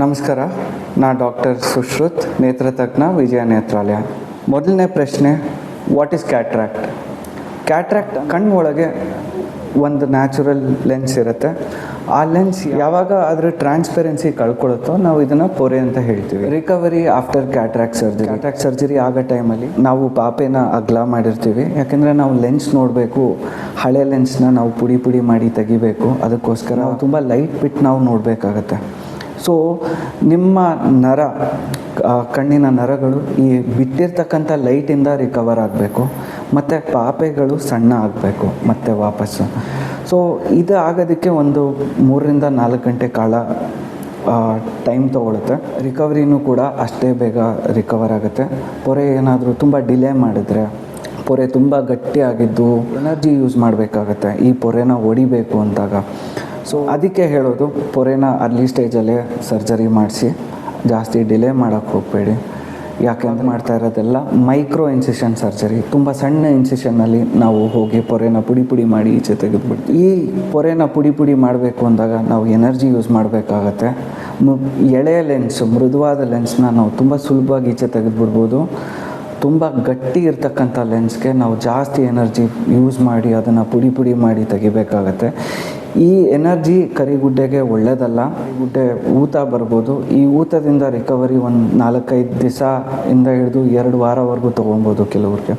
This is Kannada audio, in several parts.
ನಮಸ್ಕಾರ, ನಾ ಡಾಕ್ಟರ್ ಸುಶ್ರುತ್ ನೇತ್ರತಜ್ಞ ವಿಜಯ ನೇತ್ರಾಲಯ. ಮೊದಲನೇ ಪ್ರಶ್ನೆ ವಾಟ್ ಈಸ್ ಕ್ಯಾಟ್ರಾಕ್ಟ್ ಕ್ಯಾಟ್ರಾಕ್ಟ್ ಕಣ್ಣು ಒಳಗೆ ಒಂದು ನ್ಯಾಚುರಲ್ ಲೆನ್ಸ್ ಇರುತ್ತೆ. ಆ ಲೆನ್ಸ್ ಯಾವಾಗ ಅದರ ಟ್ರಾನ್ಸ್ಪೆರೆನ್ಸಿ ಕಳ್ಕೊಳ್ಳುತ್ತೋ ನಾವು ಇದನ್ನು ಪೊರೆ ಅಂತ ಹೇಳ್ತೀವಿ. Recovery after cataract surgery cataract surgery ಆಗೋ ಟೈಮಲ್ಲಿ ನಾವು ಪಾಪೆನ ಅಗ್ಲ ಮಾಡಿರ್ತೀವಿ. ಯಾಕೆಂದರೆ ನಾವು ಲೆನ್ಸ್ ನೋಡಬೇಕು, ಹಳೆ ಲೆನ್ಸ್ನ ನಾವು ಪುಡಿ ಪುಡಿ ಮಾಡಿ ತೆಗಿಬೇಕು. ಅದಕ್ಕೋಸ್ಕರ ನಾವು ತುಂಬ ಲೈಟ್ ಬಿಟ್ಟು ನಾವು ನೋಡಬೇಕಾಗತ್ತೆ. ಸೊ ನಿಮ್ಮ ನರ ಕಣ್ಣಿನ ನರಗಳು ಈ ಬಿಟ್ಟಿರ್ತಕ್ಕಂಥ ಲೈಟಿಂದ ರಿಕವರ್ ಆಗಬೇಕು. ಮತ್ತು ಪಾಪೆಗಳು ಸಣ್ಣ ಆಗಬೇಕು, ಮತ್ತೆ ವಾಪಸ್ಸು. ಸೊ ಇದು ಆಗೋದಕ್ಕೆ ಒಂದು ಮೂರರಿಂದ ನಾಲ್ಕು ಗಂಟೆ ಕಾಲ ಟೈಮ್ ತೊಗೊಳುತ್ತೆ. ರಿಕವರಿನೂ ಕೂಡ ಅಷ್ಟೇ ಬೇಗ ರಿಕವರ್ ಆಗುತ್ತೆ. ಪೊರೆ ಏನಾದರೂ ತುಂಬ ಡಿಲೇ ಮಾಡಿದರೆ, ಪೊರೆ ತುಂಬ ಗಟ್ಟಿಯಾಗಿದ್ದು ಎನರ್ಜಿ ಯೂಸ್ ಮಾಡಬೇಕಾಗತ್ತೆ. ಈ ಪೊರೆನ ಹೊಡಿಬೇಕು ಅಂದಾಗ. ಸೊ ಅದಕ್ಕೆ ಹೇಳೋದು, ಪೊರೆನ ಅರ್ಲಿ ಸ್ಟೇಜಲ್ಲೇ ಸರ್ಜರಿ ಮಾಡಿಸಿ, ಜಾಸ್ತಿ ಡಿಲೇ ಮಾಡೋಕ್ಕೆ ಹೋಗಬೇಡಿ. ಅಂತ ಮಾಡ್ತಾ ಇರೋದೆಲ್ಲ ಮೈಕ್ರೋ ಇನ್ಸಿಷನ್ ಸರ್ಜರಿ ತುಂಬ ಸಣ್ಣ ಇನ್ಸಿಷನ್ನಲ್ಲಿ ನಾವು ಹೋಗಿ ಪೊರೆನ ಪುಡಿ ಪುಡಿ ಮಾಡಿ ಈಚೆ ತೆಗೆದುಬಿಡ್ತೀವಿ. ಈ ಪೊರೆನ ಪುಡಿ ಪುಡಿ ಮಾಡಬೇಕು ಅಂದಾಗ ನಾವು ಎನರ್ಜಿ ಯೂಸ್ ಮಾಡಬೇಕಾಗತ್ತೆ. ಎಳೆ ಲೆನ್ಸ್ ಮೃದುವಾದ ಲೆನ್ಸ್ನ ನಾವು ತುಂಬ ಸುಲಭವಾಗಿ ಈಚೆ ತೆಗೆದುಬಿಡ್ಬೋದು. ತುಂಬ ಗಟ್ಟಿ ಇರ್ತಕ್ಕಂಥ ಲೆನ್ಸ್ಗೆ ನಾವು ಜಾಸ್ತಿ ಎನರ್ಜಿ ಯೂಸ್ ಮಾಡಿ ಅದನ್ನು ಪುಡಿ ಪುಡಿ ಮಾಡಿ ತೆಗಿಬೇಕಾಗತ್ತೆ. ಈ ಎನರ್ಜಿ ಕರಿಗುಡ್ಡೆಗೆ ಒಳ್ಳೆಯದಲ್ಲ ಕರಿಗುಡ್ಡೆ ಊತ ಬರ್ಬೋದು. ಈ ಊತದಿಂದ ರಿಕವರಿ ಒಂದು ನಾಲ್ಕೈದು ದಿವಸ ಇಂದ ಹಿಡಿದು ಎರಡು ವಾರವರೆಗೂ ತೊಗೊಬೋದು ಕೆಲವ್ರಿಗೆ.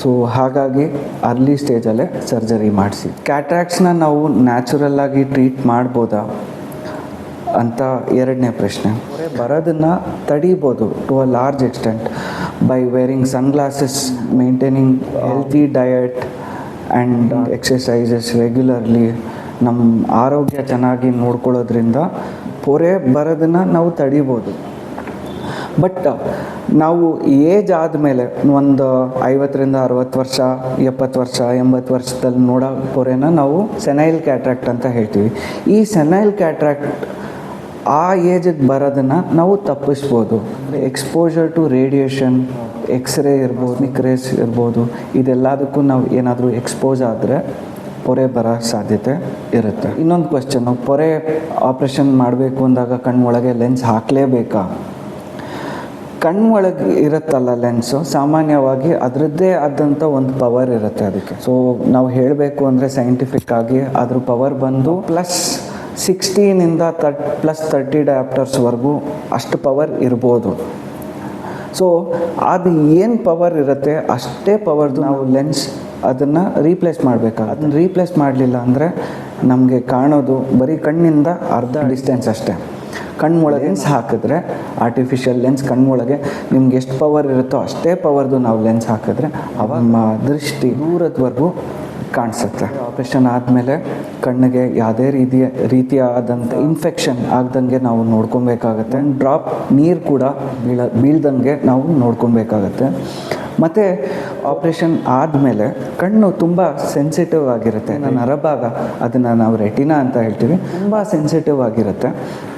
ಸೊ ಹಾಗಾಗಿ ಅರ್ಲಿ ಸ್ಟೇಜಲ್ಲೇ ಸರ್ಜರಿ ಮಾಡಿಸಿ. ಕ್ಯಾಟ್ರಾಕ್ಸ್ನ ನಾವು ನ್ಯಾಚುರಲ್ಲಾಗಿ ಟ್ರೀಟ್ ಮಾಡ್ಬೋದಾ? ಅಂತ ಎರಡನೇ ಪ್ರಶ್ನೆ. ಬರೋದನ್ನು ತಡೀಬೋದು to a large extent by wearing sunglasses maintaining healthy diet and exercises regularly ನಮ್ಮ ಆರೋಗ್ಯ ಚೆನ್ನಾಗಿ ನೋಡ್ಕೊಳ್ಳೋದ್ರಿಂದ ಪೊರೆ ಬರೋದನ್ನು ನಾವು ತಡಿಬೋದು. ಬಟ್ ನಾವು ಏಜ್ ಆದಮೇಲೆ ಒಂದು ಐವತ್ತರಿಂದ ಅರವತ್ತು ವರ್ಷ, ಎಪ್ಪತ್ತು ವರ್ಷ, ಎಂಬತ್ತು ವರ್ಷದಲ್ಲಿ ನೋಡೋ ಪೊರೆನ ನಾವು ಸೆನೈಲ್ ಕ್ಯಾಟ್ರಾಕ್ಟ್ ಅಂತ ಹೇಳ್ತೀವಿ. ಈ ಸೆನೈಲ್ ಕ್ಯಾಟ್ರಾಕ್ಟ್ ಆ ಏಜಿಗೆ ಬರೋದನ್ನು ನಾವು ತಪ್ಪಿಸ್ಬೋದು. ಎಕ್ಸ್ಪೋಜರ್ ಟು ರೇಡಿಯೇಷನ್ ಎಕ್ಸ್ರೇ ಇರ್ಬೋದು ನಿಕ್ರೇಸ್ ಇರ್ಬೋದು, ಇದೆಲ್ಲದಕ್ಕೂ ನಾವು ಏನಾದರೂ ಎಕ್ಸ್ಪೋಸ್ ಆದರೆ ಪೊರೆ ಬರೋ ಸಾಧ್ಯತೆ ಇರುತ್ತೆ. ಇನ್ನೊಂದು ಕ್ವಶನ್ನು ಪೊರೆ ಆಪ್ರೇಷನ್ ಮಾಡಬೇಕು ಅಂದಾಗ ಕಣ್ಣೊಳಗೆ ಲೆನ್ಸ್ ಹಾಕಲೇಬೇಕಾ? ಕಣ್ಣೊಳಗೆ ಇರುತ್ತಲ್ಲ ಲೆನ್ಸು ಸಾಮಾನ್ಯವಾಗಿ ಅದರದ್ದೇ ಆದಂಥ ಒಂದು ಪವರ್ ಇರುತ್ತೆ ಅದಕ್ಕೆ. ಸೊ ನಾವು ಹೇಳಬೇಕು ಅಂದರೆ ಸೈಂಟಿಫಿಕ್ ಆಗಿ ಅದ್ರ ಪವರ್ ಬಂದು ಪ್ಲಸ್ ಸಿಕ್ಸ್ಟೀನಿಂದ ತರ್ಟ್ ಪ್ಲಸ್ ತರ್ಟಿ ಡಯಾಪ್ಟರ್ಸ್ವರೆಗೂ ಅಷ್ಟು ಪವರ್ ಇರ್ಬೋದು. ಸೊ ಅದು ಏನು ಪವರ್ ಇರುತ್ತೆ ಅಷ್ಟೇ ಪವರ್ದು ನಾವು ಲೆನ್ಸ್ ಅದನ್ನು ರೀಪ್ಲೇಸ್ ಮಾಡಬೇಕು? ಅದನ್ನು ರೀಪ್ಲೇಸ್ ಮಾಡಲಿಲ್ಲ ಅಂದರೆ ನಮಗೆ ಕಾಣೋದು ಬರೀ ಕಣ್ಣಿಂದ ಅರ್ಧ ಡಿಸ್ಟೆನ್ಸ್ ಅಷ್ಟೇ. ಕಣ್ಣೊಳಗೆ ಲೆನ್ಸ್ ಹಾಕಿದ್ರೆ ಆರ್ಟಿಫಿಷಿಯಲ್ ಲೆನ್ಸ್ ಕಣ್ಣೊಳಗೆ ನಿಮ್ಗೆ ಎಷ್ಟು ಪವರ್ ಇರುತ್ತೋ ಅಷ್ಟೇ ಪವರ್ದು ನಾವು ಲೆನ್ಸ್ ಹಾಕಿದ್ರೆ ಅವಾಗ ದೃಷ್ಟಿ ದೂರದವರೆಗೂ ಕಾಣಿಸುತ್ತೆ. ಆಪ್ರೇಷನ್ ಆದಮೇಲೆ ಕಣ್ಣಿಗೆ ಯಾವುದೇ ರೀತಿಯ, ರೀತಿಯಾದಂಥ ಇನ್ಫೆಕ್ಷನ್ ಆಗ್ದಂಗೆ ನಾವು ನೋಡ್ಕೊಬೇಕಾಗತ್ತೆ. ಡ್ರಾಪ್ ನೀರು ಕೂಡ ಬೀಳ, ಬೀಳ್ದಂಗೆ ನಾವು ನೋಡ್ಕೊಬೇಕಾಗತ್ತೆ. ಮತ್ತು ಆಪ್ರೇಷನ್ ಆದಮೇಲೆ ಕಣ್ಣು ತುಂಬ ಸೆನ್ಸಿಟಿವ್ ಆಗಿರುತ್ತೆ. ನರಭಾಗ, ಅದನ್ನು ನಾವು ರೆಟಿನಾ ಅಂತ ಹೇಳ್ತೀವಿ. ತುಂಬ ಸೆನ್ಸಿಟಿವ್ ಆಗಿರುತ್ತೆ.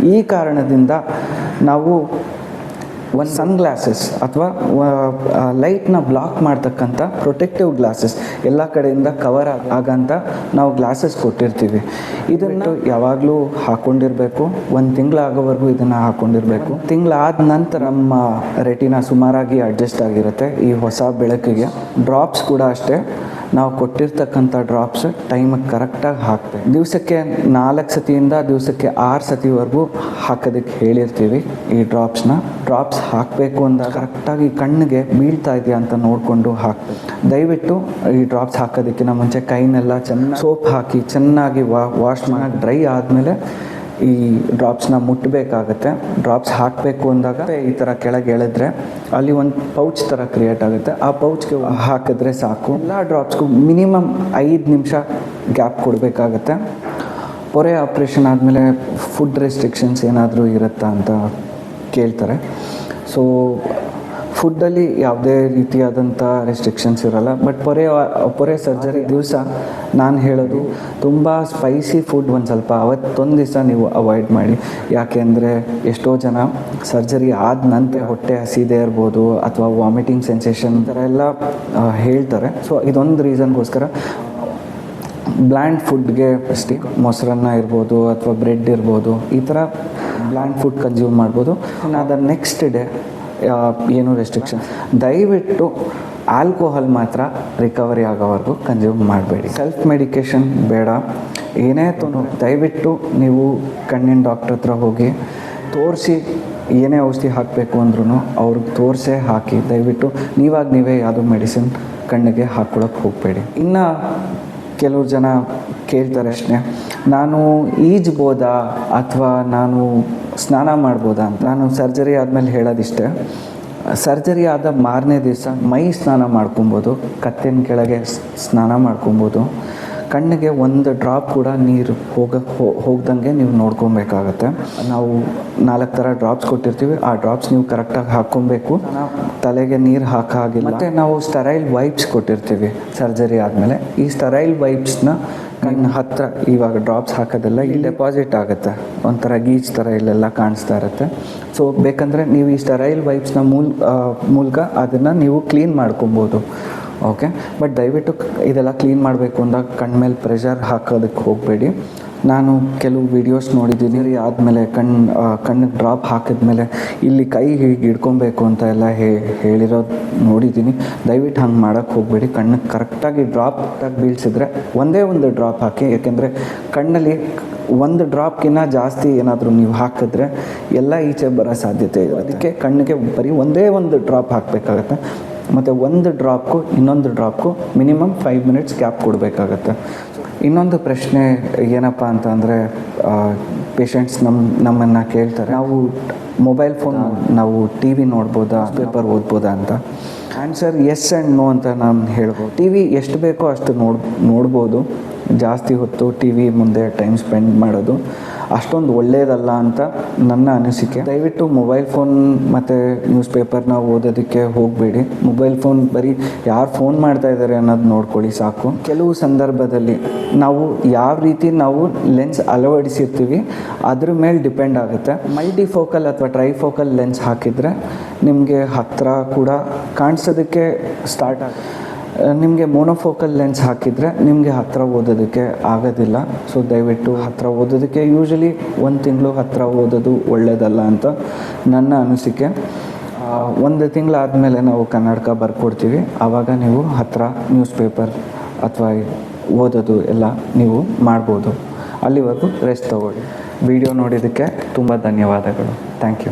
ಈ ಕಾರಣದಿಂದ ನಾವು ಒಂದು ಸನ್ ಗ್ಲಾಸಸ್ ಅಥವಾ ಲೈಟ್ನ ಬ್ಲಾಕ್ ಮಾಡ್ತಕ್ಕಂಥ ಪ್ರೊಟೆಕ್ಟಿವ್ ಗ್ಲಾಸಸ್ ಎಲ್ಲ ಕಡೆಯಿಂದ ಕವರ್ ಆಗಂತ ನಾವು ಗ್ಲಾಸಸ್ ಕೊಟ್ಟಿರ್ತೀವಿ. ಇದನ್ನು ಯಾವಾಗಲೂ ಹಾಕ್ಕೊಂಡಿರಬೇಕು ಒಂದು ತಿಂಗಳಾಗೋವರೆಗೂ ಇದನ್ನು ಹಾಕ್ಕೊಂಡಿರಬೇಕು ತಿಂಗಳಾದ ನಂತರ ನಮ್ಮ ರೆಟಿನ ಸುಮಾರಾಗಿ ಅಡ್ಜಸ್ಟ್ ಆಗಿರುತ್ತೆ ಈ ಹೊಸ ಬೆಳಕಿಗೆ. ಡ್ರಾಪ್ಸ್ ಕೂಡ ಅಷ್ಟೇ. ನಾವು ಕೊಟ್ಟಿರ್ತಕ್ಕಂಥ ಡ್ರಾಪ್ಸ್ ಟೈಮಿಗೆ ಕರೆಕ್ಟಾಗಿ ಹಾಕ್ತೇವೆ ದಿವಸಕ್ಕೆ ನಾಲ್ಕು ಸತಿಯಿಂದ ದಿವಸಕ್ಕೆ ಆರು ಸತಿವರೆಗೂ ಹಾಕೋದಕ್ಕೆ ಹೇಳಿರ್ತೀವಿ ಈ ಡ್ರಾಪ್ಸ್ನ ಡ್ರಾಪ್ಸ್ ಹಾಕಬೇಕು ಅಂತ ಕರೆಕ್ಟಾಗಿ ಕಣ್ಣಿಗೆ ಬೀಳ್ತಾ ಇದೆಯಾ ಅಂತ ನೋಡಿಕೊಂಡು ಹಾಕಬೇಕು. ದಯವಿಟ್ಟು ಈ ಡ್ರಾಪ್ಸ್ ಹಾಕೋದಕ್ಕಿಂತ ಮುಂಚೆ ಕೈನೆಲ್ಲ ಚೆನ್ನಾಗಿ ಸೋಪ್ ಹಾಕಿ ಚೆನ್ನಾಗಿ ವಾಶ್ ಮಾಡಿ ಡ್ರೈ ಆದಮೇಲೆ ಈ ಡ್ರಾಪ್ಸ್ನ ಮುಟ್ಟಬೇಕಾಗತ್ತೆ ಡ್ರಾಪ್ಸ್ ಹಾಕಬೇಕು ಅಂದಾಗ ಈ ಥರ ಕೆಳಗೆ ಎಳೆದ್ರೆ ಅಲ್ಲಿ ಒಂದು ಪೌಚ್ ಥರ ಕ್ರಿಯೇಟ್ ಆಗುತ್ತೆ. ಆ ಪೌಚ್ಗೆ ಹಾಕಿದ್ರೆ ಸಾಕು. ಎಲ್ಲ ಡ್ರಾಪ್ಸ್ಗೂ ಮಿನಿಮಮ್ ಐದು ನಿಮಿಷ ಗ್ಯಾಪ್ ಕೊಡಬೇಕಾಗತ್ತೆ. ಪೊರೆ ಆಪ್ರೇಷನ್ ಆದಮೇಲೆ ಫುಡ್ ರೆಸ್ಟ್ರಿಕ್ಷನ್ಸ್ ಏನಾದರೂ ಇರುತ್ತಾ ಅಂತ ಕೇಳ್ತಾರೆ. ಸೊ ಫುಡ್ಡಲ್ಲಿ ಯಾವುದೇ ರೀತಿಯಾದಂಥ ರೆಸ್ಟ್ರಿಕ್ಷನ್ಸ್ ಇರಲ್ಲ. ಬಟ್ ಪೊರೆ ಪೊರೆ ಸರ್ಜರಿ ದಿವಸ ನಾನು ಹೇಳೋದು ತುಂಬ ಸ್ಪೈಸಿ ಫುಡ್ ಒಂದು ಸ್ವಲ್ಪ ಅವತ್ತೊಂದು ದಿವಸ ನೀವು ಅವಾಯ್ಡ್ ಮಾಡಿ. ಯಾಕೆಂದರೆ ಎಷ್ಟೋ ಜನ ಸರ್ಜರಿ ಆದ ನಂತರ ಹೊಟ್ಟೆ ಹಸಿದೇ ಇರ್ಬೋದು ಅಥವಾ ವಾಮಿಟಿಂಗ್ ಸೆನ್ಸೇಷನ್ ಥರ ಎಲ್ಲ ಹೇಳ್ತಾರೆ. ಸೊ ಇದೊಂದು ರೀಸನ್ಗೋಸ್ಕರ ಬ್ಲ್ಯಾಂಡ್ ಫುಡ್ಗೆ ಫಸ್ಟಿ ಮೊಸರನ್ನ ಇರ್ಬೋದು ಅಥವಾ ಬ್ರೆಡ್ ಇರ್ಬೋದು ಈ ಥರ ಬ್ಲ್ಯಾಂಡ್ ಫುಡ್ ಕನ್ಸ್ಯೂಮ್ ಮಾಡ್ಬೋದು. ಅದರ ನೆಕ್ಸ್ಟ್ ಡೇ ಏನು ರೆಸ್ಟ್ರಿಕ್ಷನ್ ದಯವಿಟ್ಟು ಆಲ್ಕೋಹಾಲ್ ಮಾತ್ರ ರಿಕವರಿ ಆಗೋವರೆಗೂ ಕನ್ಸ್ಯೂಮ್ ಮಾಡಬೇಡಿ. ಸೆಲ್ಫ್ ಮೆಡಿಕೇಷನ್ ಬೇಡ. ಏನೇ ಆಯ್ತು ದಯವಿಟ್ಟು ನೀವು ಕಣ್ಣಿನ ಡಾಕ್ಟ್ರ್ ಹತ್ರ ಹೋಗಿ ತೋರಿಸಿ ಏನೇ ಔಷಧಿ ಹಾಕಬೇಕು ಅಂದ್ರೂ ಅವ್ರಿಗೆ ತೋರಿಸೇ ಹಾಕಿ. ದಯವಿಟ್ಟು ನೀವಾಗ ನೀವೇ ಯಾವುದೋ ಮೆಡಿಸಿನ್ ಕಣ್ಣಿಗೆ ಹಾಕ್ಕೊಳಕ್ಕೆ ಹೋಗಬೇಡಿ. ಇನ್ನು ಕೆಲವ್ರು ಜನ ಕೇಳ್ತಾರೆ ಅಷ್ಟೇ. ನಾನು ಈಜ್ಬೋದಾ ಅಥವಾ ನಾನು ಸ್ನಾನ ಮಾಡ್ಬೋದಾ ಅಂತ. ನಾನು ಸರ್ಜರಿ ಆದಮೇಲೆ ಹೇಳೋದಿಷ್ಟೇ. ಸರ್ಜರಿ ಆದ ಮಾರನೇ ದಿವಸ ಮೈ ಸ್ನಾನ ಮಾಡ್ಕೊಬೋದು, ಕತ್ತಿನ ಕೆಳಗೆ ಸ್ನಾನ ಮಾಡ್ಕೊಬೋದು. ಕಣ್ಣಿಗೆ ಒಂದು ಡ್ರಾಪ್ ಕೂಡ ನೀರು ಹೋಗ ಹೋಗ್ದಂಗೆ ನೀವು ನೋಡ್ಕೊಬೇಕಾಗತ್ತೆ. ನಾವು ನಾಲ್ಕು ಥರ ಡ್ರಾಪ್ಸ್ ಕೊಟ್ಟಿರ್ತೀವಿ. ಆ ಡ್ರಾಪ್ಸ್ ನೀವು ಕರೆಕ್ಟಾಗಿ ಹಾಕ್ಕೊಬೇಕು. ತಲೆಗೆ ನೀರು ಹಾಕಾಗಿಲ್ಲ. ಮತ್ತು ನಾವು ಸ್ಟರೈಲ್ ವೈಪ್ಸ್ ಕೊಟ್ಟಿರ್ತೀವಿ ಸರ್ಜರಿ ಆದಮೇಲೆ. ಈ ಸ್ಟರೈಲ್ ವೈಪ್ಸ್ನ ಕಣ್ಣು ಹತ್ರ ಇವಾಗ ಡ್ರಾಪ್ಸ್ ಹಾಕೋದೆಲ್ಲ ಇಲ್ಲಿ ಡೆಪಾಸಿಟ್ ಆಗುತ್ತೆ. ಒಂಥರ ಗೀಚ್ ಥರ ಇಲ್ಲೆಲ್ಲ ಕಾಣಿಸ್ತಾ ಇರುತ್ತೆ. ಸೊ ಬೇಕಂದರೆ ನೀವು ಈ ಸ್ಟರೈಲ್ ವೈಪ್ಸ್ನ ಮೂಲ ಮೂಲಕ ಅದನ್ನು ನೀವು ಕ್ಲೀನ್ ಮಾಡ್ಕೊಬೋದು. ಓಕೆ ಬಟ್ ದಯವಿಟ್ಟು ಇದೆಲ್ಲ ಕ್ಲೀನ್ ಮಾಡಬೇಕು ಅಂದಾಗ ಕಣ್ಮೇಲೆ ಪ್ರೆಷರ್ ಹಾಕೋದಕ್ಕೆ ಹೋಗಬೇಡಿ. ನಾನು ಕೆಲವು ವಿಡಿಯೋಸ್ ನೋಡಿದ್ದೀನಿ. ರೀ ಆದಮೇಲೆ ಕಣ್ಣು ಕಣ್ಣಿಗೆ ಡ್ರಾಪ್ ಹಾಕಿದ್ಮೇಲೆ ಇಲ್ಲಿ ಕೈ ಹೀಗೆ ಹಿಡ್ಕೊಬೇಕು ಅಂತ ಎಲ್ಲ ಹೇ, ಹೇಳಿರೋದು ನೋಡಿದ್ದೀನಿ. ದಯವಿಟ್ಟು ಹಂಗೆ ಮಾಡೋಕ್ಕೆ ಹೋಗಬೇಡಿ. ಕಣ್ಣಿಗೆ ಕರೆಕ್ಟಾಗಿ ಡ್ರಾಪ್ ಬೀಳ್ಸಿದ್ರೆ ಒಂದೇ ಒಂದು ಡ್ರಾಪ್ ಹಾಕಿ, ಯಾಕೆಂದರೆ ಕಣ್ಣಲ್ಲಿ ಒಂದು ಡ್ರಾಪ್ಗಿನ್ನ ಜಾಸ್ತಿ ಏನಾದರೂ ನೀವು ಹಾಕಿದ್ರೆ ಎಲ್ಲ ಈಚೆ ಬರೋ ಸಾಧ್ಯತೆ ಇದೆ ಅದಕ್ಕೆ ಕಣ್ಣಿಗೆ ಬರೀ ಒಂದೇ ಒಂದು ಡ್ರಾಪ್ ಹಾಕಬೇಕಾಗತ್ತೆ. ಮತ್ತು ಒಂದು ಡ್ರಾಪ್ಗೂ ಇನ್ನೊಂದು ಡ್ರಾಪ್ಗೂ ಮಿನಿಮಮ್ ಫೈವ್ ಮಿನಿಟ್ಸ್ ಗ್ಯಾಪ್ ಕೊಡಬೇಕಾಗತ್ತೆ. ಇನ್ನೊಂದು ಪ್ರಶ್ನೆ ಏನಪ್ಪ ಅಂತ ಅಂದರೆ ಪೇಷಂಟ್ಸ್ ನಮ್ಮ ನಮ್ಮನ್ನು ಕೇಳ್ತಾರೆ. ನಾವು ಮೊಬೈಲ್ ಫೋನ್ ನಾವು ಟಿ ವಿ ನೋಡ್ಬೋದಾ ಪೇಪರ್ ಓದ್ಬೋದಾ ಅಂತ. ಆನ್ಸರ್ ಎಸ್ ಆ್ಯಂಡ್ ನೋ ಅಂತ ನಾನು ಹೇಳ್ಬೋದು. ಟಿ ವಿ ಎಷ್ಟು ಬೇಕೋ ಅಷ್ಟು ನೋಡ್, ನೋಡ್ಬೋದು. ಜಾಸ್ತಿ ಹೊತ್ತು ಟಿ ವಿ ಮುಂದೆ ಟೈಮ್ ಸ್ಪೆಂಡ್ ಮಾಡೋದು. ಅಷ್ಟೊಂದು ಒಳ್ಳೆಯದಲ್ಲ ಅಂತ ನನ್ನ ಅನಿಸಿಕೆ. ದಯವಿಟ್ಟು ಮೊಬೈಲ್ ಫೋನ್ ಮತ್ತು ನ್ಯೂಸ್ ಪೇಪರ್ನ ಓದೋದಕ್ಕೆ ಹೋಗಬೇಡಿ. ಮೊಬೈಲ್ ಫೋನ್ ಬರೀ ಯಾರು ಫೋನ್ ಮಾಡ್ತಾ ಇದ್ದಾರೆ ಅನ್ನೋದು ನೋಡ್ಕೊಳ್ಳಿ ಸಾಕು. ಕೆಲವು ಸಂದರ್ಭದಲ್ಲಿ ನಾವು ಯಾವ ರೀತಿ ನಾವು ಲೆನ್ಸ್ ಅಳವಡಿಸಿರ್ತೀವಿ, ಅದ್ರ ಮೇಲೆ ಡಿಪೆಂಡ್ ಆಗುತ್ತೆ. ಮಲ್ಟಿ ಫೋಕಲ್ ಅಥವಾ ಟ್ರೈ ಫೋಕಲ್ ಲೆನ್ಸ್ ಹಾಕಿದರೆ ನಿಮಗೆ ಹತ್ತಿರ ಕೂಡ ಕಾಣಿಸೋದಕ್ಕೆ ಸ್ಟಾರ್ಟ್ ಆಗುತ್ತೆ. ನಿಮಗೆ ಮೋನೋಫೋಕಲ್ ಲೆನ್ಸ್ ಹಾಕಿದರೆ ನಿಮಗೆ ಹತ್ತಿರ ಓದೋದಕ್ಕೆ ಆಗೋದಿಲ್ಲ. ಸೊ ದಯವಿಟ್ಟು ಹತ್ತಿರ ಓದೋದಕ್ಕೆ ಯೂಶಲಿ ಒಂದು ತಿಂಗಳು ಹತ್ತಿರ ಓದೋದು ಒಳ್ಳೆಯದಲ್ಲ ಅಂತ ನನ್ನ ಅನಿಸಿಕೆ. ಒಂದು ತಿಂಗಳಾದಮೇಲೆ ನಾವು ಕನ್ನಡಕ ಬರ್ಕೊಡ್ತೀವಿ. ಆವಾಗ ನೀವು ಹತ್ತಿರ ನ್ಯೂಸ್ ಪೇಪರ್ ಅಥವಾ ಓದೋದು ಎಲ್ಲ ನೀವು ಮಾಡ್ಬೋದು. ಅಲ್ಲಿವರೆಗೂ ರೆಸ್ಟ್ ತಗೊಳ್ಳಿ. ವಿಡಿಯೋ ನೋಡಿದ್ದಕ್ಕೆ ತುಂಬ ಧನ್ಯವಾದಗಳು. Thank you